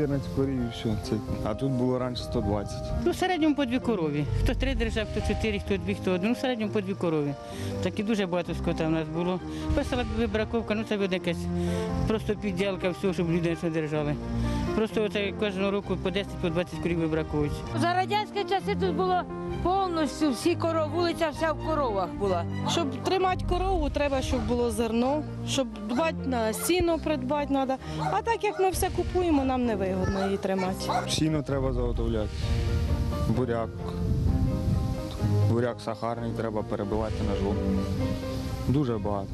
14 корів і все. Це, а тут було раніше 120. Ну, в середньому по дві корові. Хто три держав, хто чотири, хто дві, хто один. Ну, в середньому по дві корові. Так і дуже багато скота в нас було. Писала вибраковка, ну це буде якась просто підділка всього, щоб люди не держали. Просто оце кожного року по 10-20 по 20 корів вибраковують. За радянські часи тут було повністю всі коров, вулиця вся в коровах була. Щоб тримати корову, треба, щоб було зерно, щоб дбати на сіно придбати треба. А так як ми все купуємо, нам не вигодно її тримати. Сіно треба заготовляти. Буряк. Буряк сахарний треба перебивати на жлоб. Дуже багато.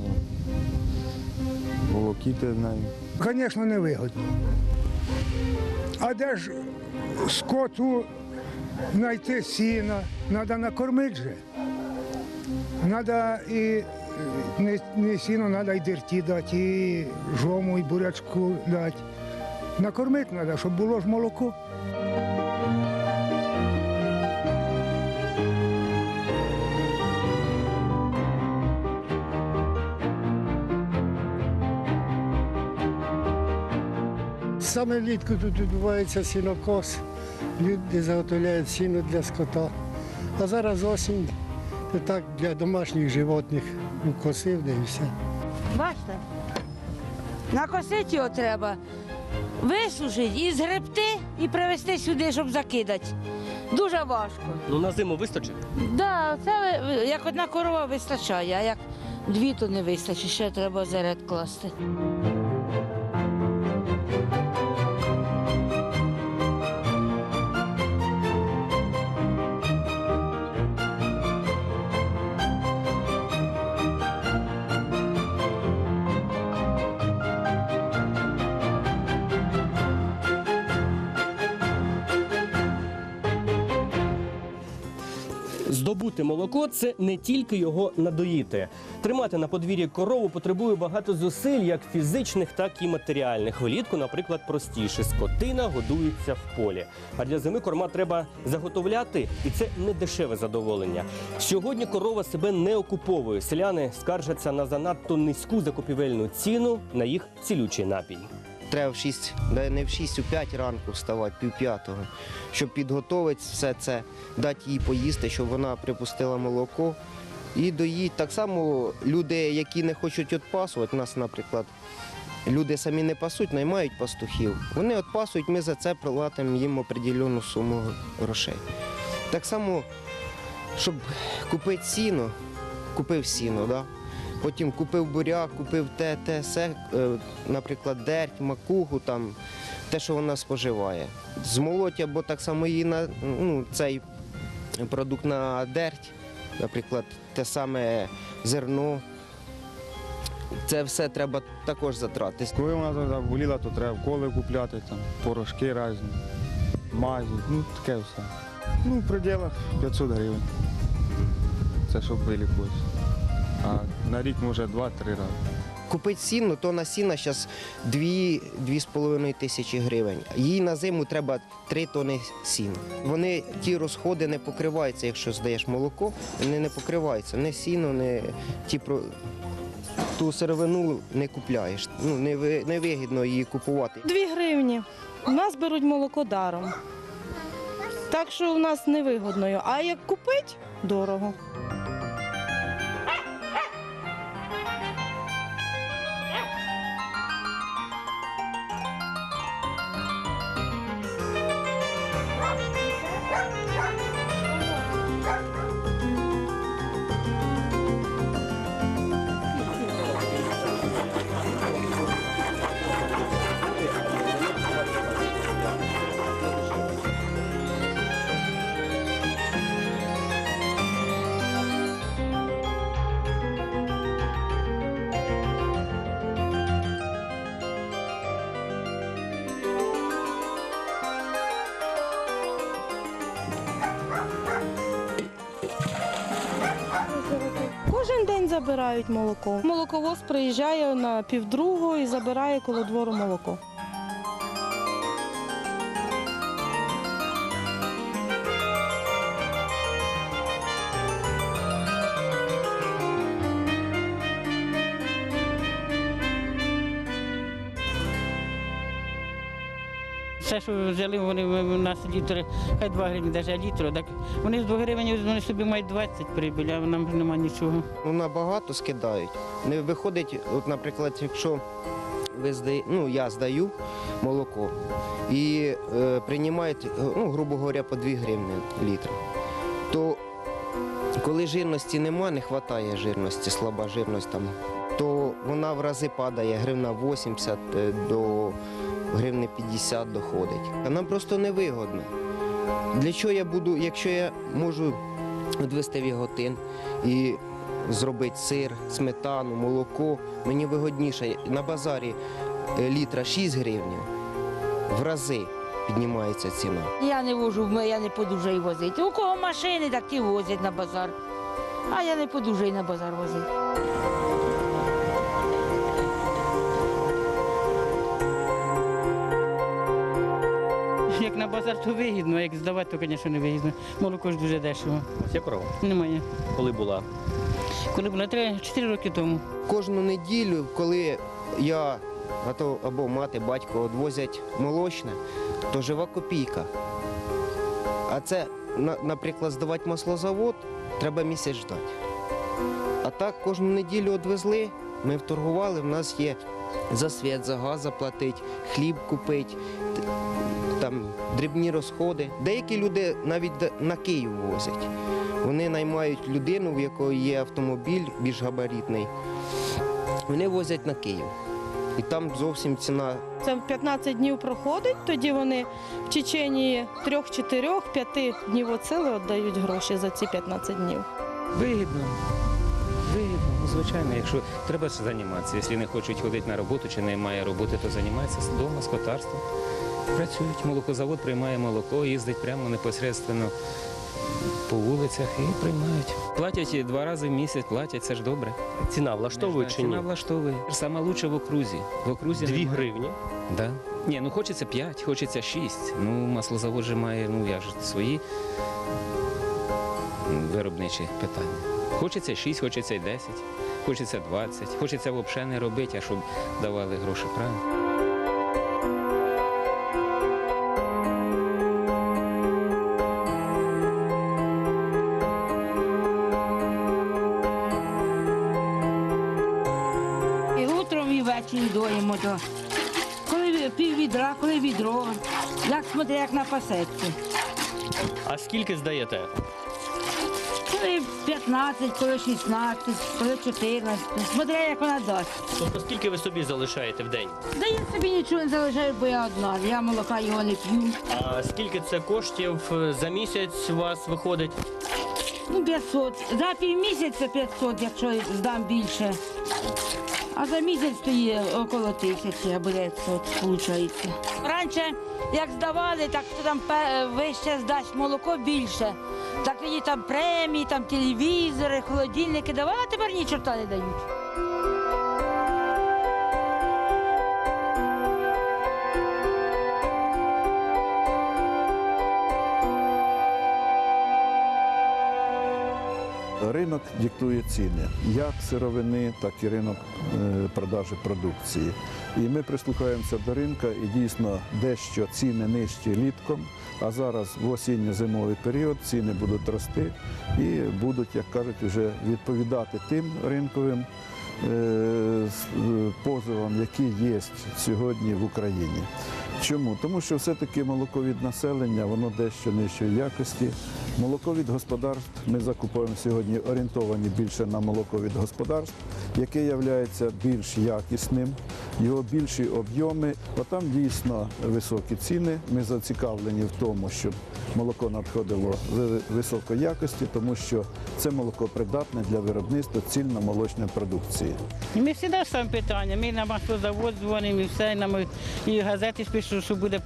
Волокіти з нею. Звісно, невигодно. А де ж скоту знайти сіна? Треба накормити же. Треба і не, не сіно, треба і дерті дати, і жому, і бурячку дати. Накормити треба, щоб було ж молоко. Саме влітку тут відбувається сінокос. Люди заготовляють сіно для скота. А зараз осінь, то так для домашніх животних укосив, де і все. Бачите? Накосити його треба, висушити і згребти, і привезти сюди, щоб закидати. Дуже важко. Ну на зиму вистачить? Да, це як одна корова вистачає, а як дві, то не вистачить, ще треба заряд класти. Здобути молоко це не тільки його надоїти. Тримати на подвір'ї корову потребує багато зусиль, як фізичних, так і матеріальних. Влітку, наприклад, простіше скотина годується в полі. А для зими корма треба заготовляти, і це не дешеве задоволення. Сьогодні корова себе не окуповує. Селяни скаржаться на занадто низьку закупівельну ціну на їх цілючий напій. Треба в 6, да не в 6, у 5 ранку вставати, пів п'ятого, щоб підготувати все це, дати їй поїсти, щоб вона припустила молоко і доїть. Так само люди, які не хочуть відпасувати, у нас, наприклад, люди самі не пасуть, наймають пастухів. Вони відпасують, ми за це платимо їм определену суму грошей. Так само, щоб купити сіно, купив сіно, да? Потім купив буряк, купив те, те, все, е, наприклад, дерть, макуху, там, те, що вона споживає. Змолоть або так само її на ну, цей продукт на дерть, наприклад, те саме зерно. Це все треба також затрати. Коли вона заболіла, то треба коли купляти, там, порошки різні, мазі, ну таке все. Ну, в пределах 500 гривень. Це щоб вилікуватися. А на рік може 2-3 рази. Купити сіно, то на сіно зараз 2-2,5 тисячі гривень. Їй на зиму треба 3 тони сіна. Вони ті розходи не покриваються, якщо здаєш молоко, вони не покриваються. Не сіно, не ті про. Ту сировину не купляєш. Ну, не, не вигідно її купувати. Дві гривні. У нас беруть молоко даром. Так що у нас невигодно. А як купити дорого. Забирають молоко. Молоковоз приїжджає на півдругу і забирає коло двору молоко. Все, що взяли, вони у нас літри, хай 2 гривні, навіть літро. Так вони з 2 гривень вони собі мають 20 прибиль, а нам немає нічого. Ну, набагато скидають. Не виходить, от, наприклад, якщо ви здає, ну, я здаю молоко і е, приймають, ну, грубо говоря, по 2 гривні літр, то коли жирності нема, не вистачає жирності, слаба жирність там, то вона в рази падає, гривна 80 е, до гривни 50 доходить. А нам просто невигодно. Для чого я буду, якщо я можу відвести в Яготин і зробити сир, сметану, молоко, мені вигодніше. На базарі е, літра 6 гривень, в рази піднімається ціна. Я не вожу, я не подужаю возити. У кого машини, так ті возять на базар. А я не подужаю на базар возити. Базар, то вигідно, як здавати, то, звісно, не вигідно. Молоко ж дуже дешево. Є корова. Немає. Коли була? Коли було 4 роки тому. Кожну неділю, коли я то або мати, батько відвозять молочне, то жива копійка. А це, наприклад, здавати маслозавод, треба місяць ждати. А так кожну неділю відвезли, ми вторгували, в нас є за світ, за газ заплатити, хліб купити, там дрібні розходи. Деякі люди навіть на Київ возять. Вони наймають людину, в якої є автомобіль більш габаритний. Вони возять на Київ. І там зовсім ціна Це 15 днів проходить, тоді вони в течение 3, 4, 5 днів оцили віддають гроші за ці 15 днів. Вигідно. Вигідно, ну, звичайно, якщо треба займатися. Якщо не хочуть ходити на роботу чи немає роботи, то займаються вдома, скотарством. Працюють. Молокозавод приймає молоко, їздить прямо непосередньо по вулицях і приймають. Платять два рази в місяць, платять, це ж добре. Ціна влаштовує чи ні? Ціна влаштовує. Саме лучше в окрузі. В окрузі Дві немає. гривні. Да. Ні, ну хочеться 5, хочеться 6. Ну, маслозавод же має, ну я ж свої виробничі питання. Хочеться 6, хочеться й 10, хочеться 20, хочеться взагалі не робити, а щоб давали гроші, правильно? То. Коли пів відра, коли відро. Як смотри, як на напасеться. А скільки здаєте? Коли 15, коли 16, коли 14. Смотри, як вона дасть. Тобто скільки ви собі залишаєте в день? Да я собі нічого не залишаю, бо я одна. Я молока його не п'ю. А скільки це коштів е, за місяць у вас виходить? Ну, 500. За півмісяця 500, якщо здам більше. А за місяць стоїть около тисячі або 900, виходить. Раніше, як здавали, так то там вище здасть молоко більше. Так тоді там премії, там телевізори, холодильники давали, а тепер ні чорта не дають. Ринок диктує ціни, як сировини, так і ринок е, продажі продукції. І ми прислухаємося до ринка і дійсно дещо ціни нижчі літком, а зараз в осінньо-зимовий період ціни будуть рости і будуть, як кажуть, вже відповідати тим ринковим е, е, позовам, які є сьогодні в Україні. Чому? Тому що все-таки молоко від населення, воно дещо нижчої якості. Молоко від господарств ми закуповуємо сьогодні орієнтовані більше на молоко від господарств, яке є більш якісним, його більші об'єми. Бо там дійсно високі ціни. Ми зацікавлені в тому, щоб молоко надходило високої якості, тому що це молоко придатне для виробництва цільно-молочної продукції. І ми завжди ставимо питання. Ми на маслозавод дзвонимо і все, і нам і газети пишуть, що буде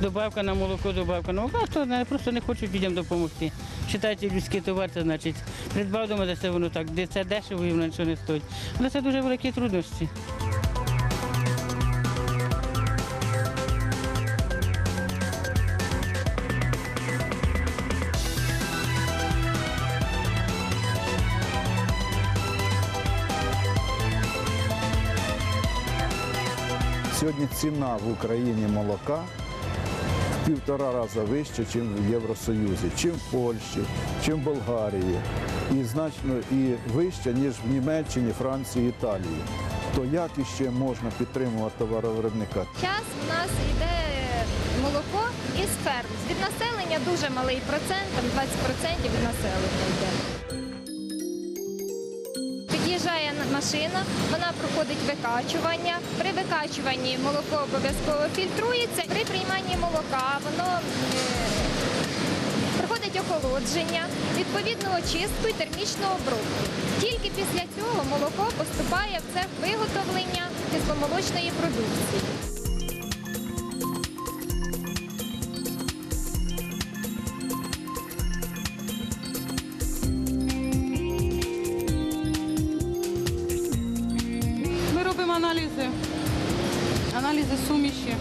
добавка на молоко, добавка на молоко, а то просто не хочуть людям допомогти. Читайте людський товар, значить, придбав дома, де це воно так, де це дешево і воно нічого не стоїть. Але це дуже великі трудності. Сьогодні ціна в Україні молока в півтора рази вище, ніж в Євросоюзі, чим в Польщі, чим в Болгарії, і значно і вище, ніж в Німеччині, Франції, Італії. То як іще можна підтримувати товаровиробника? Час у нас йде молоко із ферм. Від населення дуже малий процент, там 20% від населення йде. Машина, вона проходить викачування. При викачуванні молоко обов'язково фільтрується. При прийманні молока воно е, проходить охолодження, відповідну очистку і термічну обробку. Тільки після цього молоко поступає в цех виготовлення кисломолочної продукції. Робимо аналізи, аналізи суміші,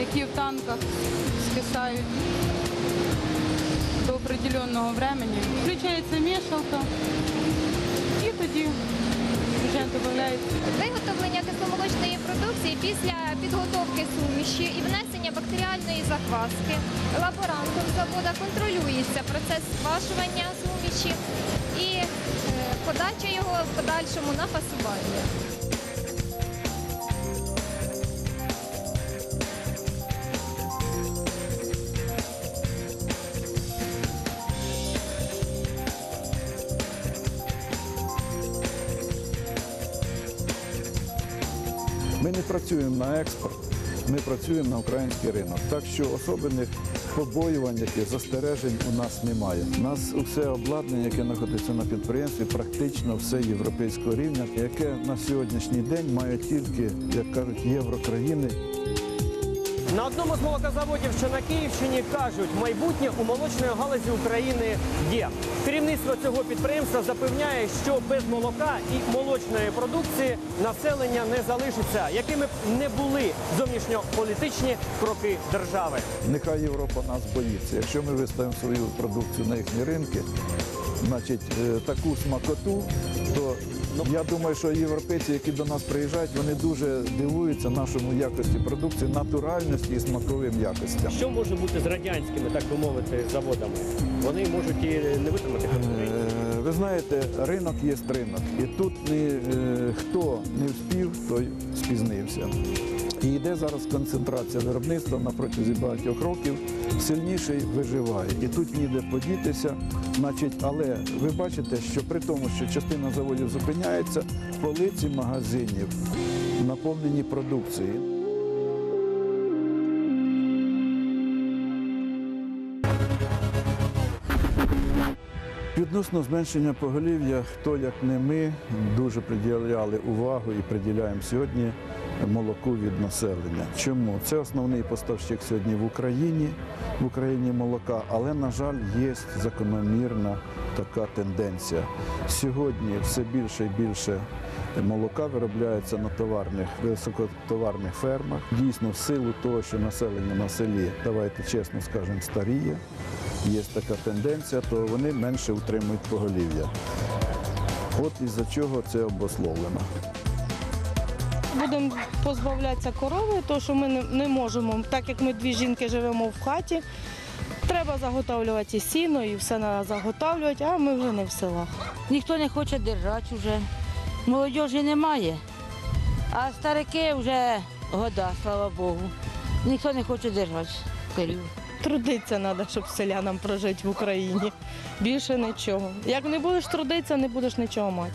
які в танках скисають до определенного времени. Включається мішалка і тоді вже додається. Виготовлення кисломолочної продукції після підготовки суміші і внесення бактеріальної закваски лаборантом завода контролюється процес сквашування суміші подача його в подальшому на фасування. Ми не працюємо на експорт, ми працюємо на український ринок. Так що особливих побоювань, яких застережень у нас немає. У нас усе обладнання, яке знаходиться на підприємстві, практично все європейського рівня, яке на сьогоднішній день має тільки, як кажуть, єврокраїни. На одному з молокозаводів, що на Київщині, кажуть, майбутнє у молочної галузі України є. Керівництво цього підприємства запевняє, що без молока і молочної продукції населення не залишиться, якими б не були зовнішньополітичні кроки держави. Нехай Європа нас боїться. Якщо ми виставимо свою продукцію на їхні ринки, значить е, таку смакоту, то я думаю, що європейці, які до нас приїжджають, вони дуже дивуються нашому якості продукції, натуральності і смаковим якостям. Що може бути з радянськими, так би мовити, заводами? Вони можуть і не витримати. Е, Ви знаєте, ринок є ринок, і тут не, е, хто не вспів, той спізнився. І йде зараз концентрація виробництва на протязі багатьох років. Сильніший виживає. І тут ніде подітися. Значить, але ви бачите, що при тому, що частина заводів зупиняється, полиці магазинів наповнені продукцією. Відносно зменшення поголів'я, хто як не ми дуже приділяли увагу і приділяємо сьогодні молоку від населення. Чому? Це основний поставщик сьогодні в Україні, в Україні молока, але, на жаль, є закономірна така тенденція. Сьогодні все більше і більше молока виробляється на товарних, високотоварних фермах. Дійсно, в силу того, що населення на селі, давайте чесно скажемо, старіє є така тенденція, то вони менше утримують поголів'я. От із-за чого це обусловлено. Будемо позбавлятися корови, тому що ми не, можемо, так як ми дві жінки живемо в хаті, треба заготовлювати і сіно, і все треба заготовлювати, а ми вже не в селах. Ніхто не хоче держати вже. Молодіжі немає. А старики вже года, слава Богу. Ніхто не хоче держати корів. Трудитися треба, щоб селянам прожити в Україні. Більше нічого. Як не будеш трудитися, не будеш нічого мати.